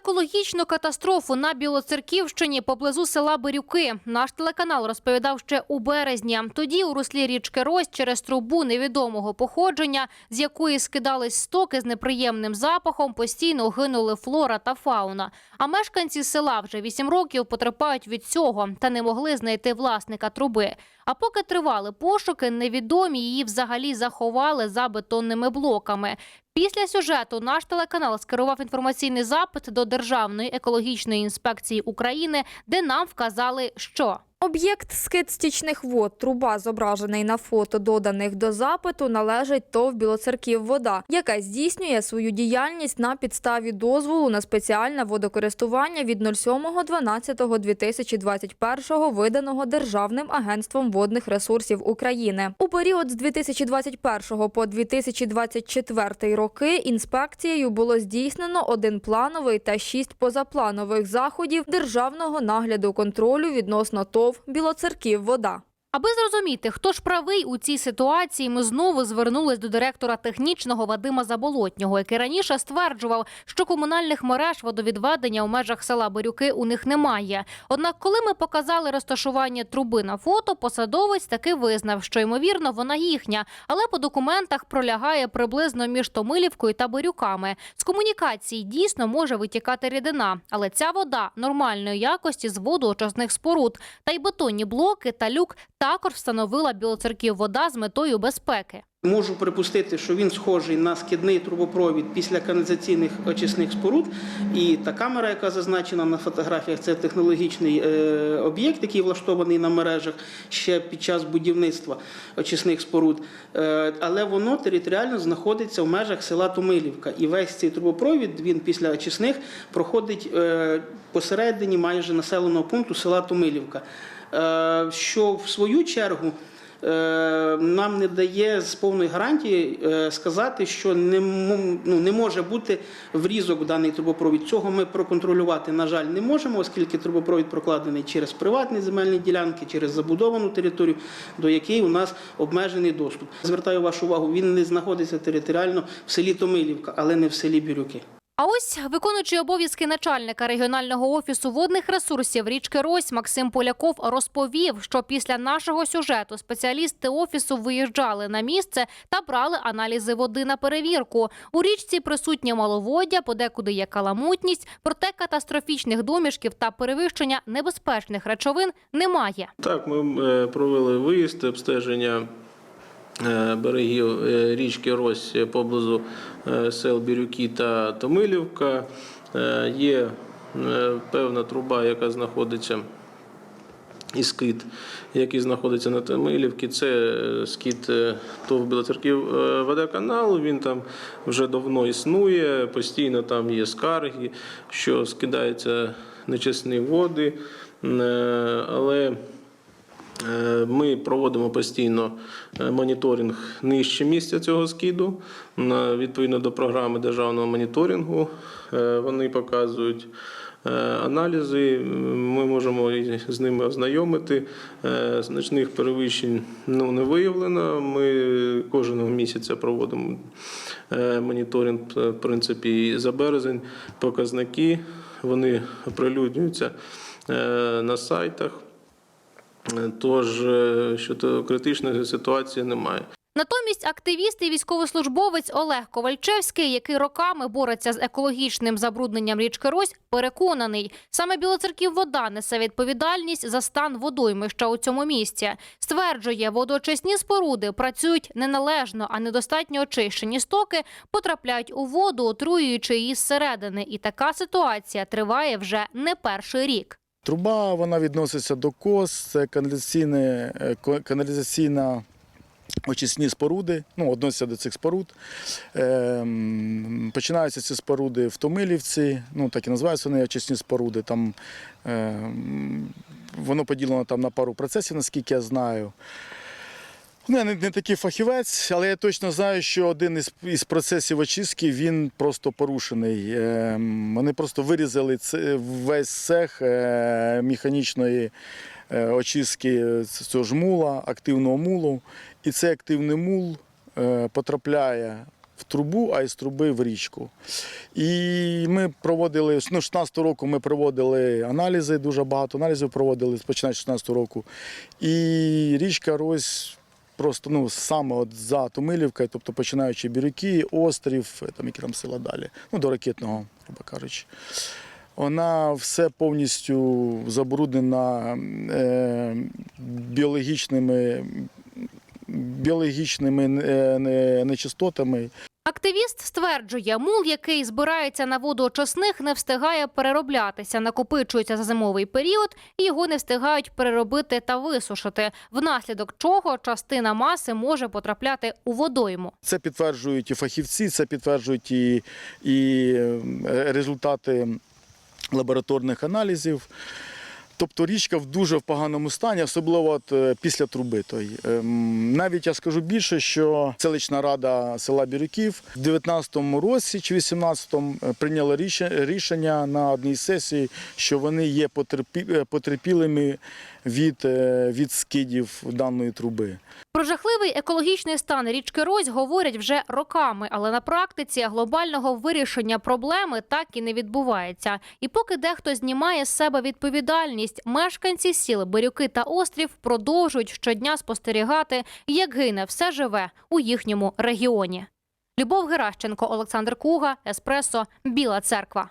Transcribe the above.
екологічну катастрофу на Білоцерківщині поблизу села Бирюки. Наш телеканал розповідав ще у березні. Тоді у руслі річки Рось через трубу невідомого походження, з якої скидались стоки з неприємним запахом, постійно гинули флора та фауна. А мешканці села вже вісім років потерпають від цього та не могли знайти власника труби. А поки тривали пошуки, невідомі її взагалі заховали за бетонними блоками. Після сюжету наш телеканал скерував інформаційний запит до Державної екологічної інспекції України, де нам вказали, що Об'єкт скид стічних вод, труба, зображений на фото, доданих до запиту, належить ТОВ Білоцерків вода, яка здійснює свою діяльність на підставі дозволу на спеціальне водокористування від 07.12.2021 виданого Державним агентством водних ресурсів України. У період з 2021 по 2024 роки інспекцією було здійснено один плановий та шість позапланових заходів державного нагляду контролю відносно ТОВ Білоцерків вода. Аби зрозуміти, хто ж правий у цій ситуації, ми знову звернулись до директора технічного Вадима Заболотнього, який раніше стверджував, що комунальних мереж водовідведення у межах села Бирюки у них немає. Однак, коли ми показали розташування труби на фото, посадовець таки визнав, що ймовірно вона їхня, але по документах пролягає приблизно між Томилівкою та Бирюками. З комунікації дійсно може витікати рідина, але ця вода нормальної якості з водоочисних споруд, та й бетонні блоки та люк також встановила Білоцерків вода з метою безпеки. Можу припустити, що він схожий на скидний трубопровід після каналізаційних очисних споруд. І та камера, яка зазначена на фотографіях, це технологічний е, об'єкт, який влаштований на мережах ще під час будівництва очисних споруд. Е, але воно територіально знаходиться в межах села Томилівка. І весь цей трубопровід він після очисних проходить е, посередині майже населеного пункту села Томилівка. Е, що в свою чергу е, нам не дає з повної гарантії е, сказати, що не, ну, не може бути врізок в даний трубопровід. Цього ми проконтролювати, на жаль, не можемо, оскільки трубопровід прокладений через приватні земельні ділянки, через забудовану територію, до якої у нас обмежений доступ. Звертаю вашу увагу, він не знаходиться територіально в селі Томилівка, але не в селі Бірюки. А ось виконуючий обов'язки начальника регіонального офісу водних ресурсів річки Рось Максим Поляков розповів, що після нашого сюжету спеціалісти офісу виїжджали на місце та брали аналізи води на перевірку. У річці присутнє маловоддя, подекуди є каламутність, проте катастрофічних домішків та перевищення небезпечних речовин немає. Так, ми е, провели виїзд, обстеження берегів е, річки Рось поблизу е, сел Бірюки та Томилівка. Е, Є е, певна труба, яка знаходиться. І скид, який знаходиться на Томилівці, це е, скид е, ТОВ Білоцерків е, водоканалу. Він там вже давно існує, постійно там є скарги, що скидаються нечесні води. Е, Але Е, Ми проводимо постійно е, моніторинг нижче місця цього скиду відповідно до програми державного моніторингу. Е, Вони показують е, аналізи. Ми можемо з ними ознайомити. Значних перевищень ну, не виявлено. Ми кожного місяця проводимо моніторинг, в принципі, і за березень. Показники вони оприлюднюються на сайтах. Тож е, щодо критичної ситуації немає. Натомість активіст і військовослужбовець Олег Ковальчевський, який роками бореться з екологічним забрудненням річки Рось, переконаний, саме Білоцерків вода несе відповідальність за стан водоймища у цьому місці. Стверджує, водоочисні споруди працюють неналежно, а недостатньо очищені стоки потрапляють у воду, отруюючи її зсередини. І така ситуація триває вже не перший рік. Труба вона відноситься до КОС, це е, каналізаційна очисні споруди, ну, відносяться до цих споруд. Ем, починаються ці споруди в Томилівці, ну, так і називаються вони очисні споруди. Там, ем, воно поділено там на пару процесів, наскільки я знаю. Ну, я не, не такий фахівець, але я точно знаю, що один із, із процесів очистки він просто порушений. Ем, вони просто вирізали це, весь цех е, механічної е, очистки цього ж мула, активного мулу. І цей активний мул е, потрапляє в трубу, а із труби в річку. І ми проводили, ну, 16 року ми проводили аналізи, дуже багато аналізів проводили, починаючи з 16 року. І річка Рось просто ну, саме от за Томилівкою, тобто починаючи Бірюки, Острів, там, які там села далі, ну, до ракетного, грубо кажучи. Вона все повністю забруднена е, біологічними, біологічними е, не- нечистотами. Активіст стверджує, мул, який збирається на водоочисних, не встигає перероблятися, накопичується за зимовий період, і його не встигають переробити та висушити, внаслідок чого частина маси може потрапляти у водойму. Це підтверджують і фахівці, це підтверджують і, і е, результати лабораторних аналізів. Тобто річка в дуже в поганому стані, особливо от е, після труби. Той. Ем, Навіть я скажу більше, що селищна рада села Бірюків в 19-му році чи 18-му е, прийняла ріше- рішення на одній сесії, що вони є е, потерпілими від, від скидів даної труби. Про жахливий екологічний стан річки Рось говорять вже роками, але на практиці глобального вирішення проблеми так і не відбувається. І поки дехто знімає з себе відповідальність, мешканці сіл Бирюки та Острів продовжують щодня спостерігати, як гине все живе у їхньому регіоні. Любов Геращенко, Олександр Куга, Еспресо, Біла Церква.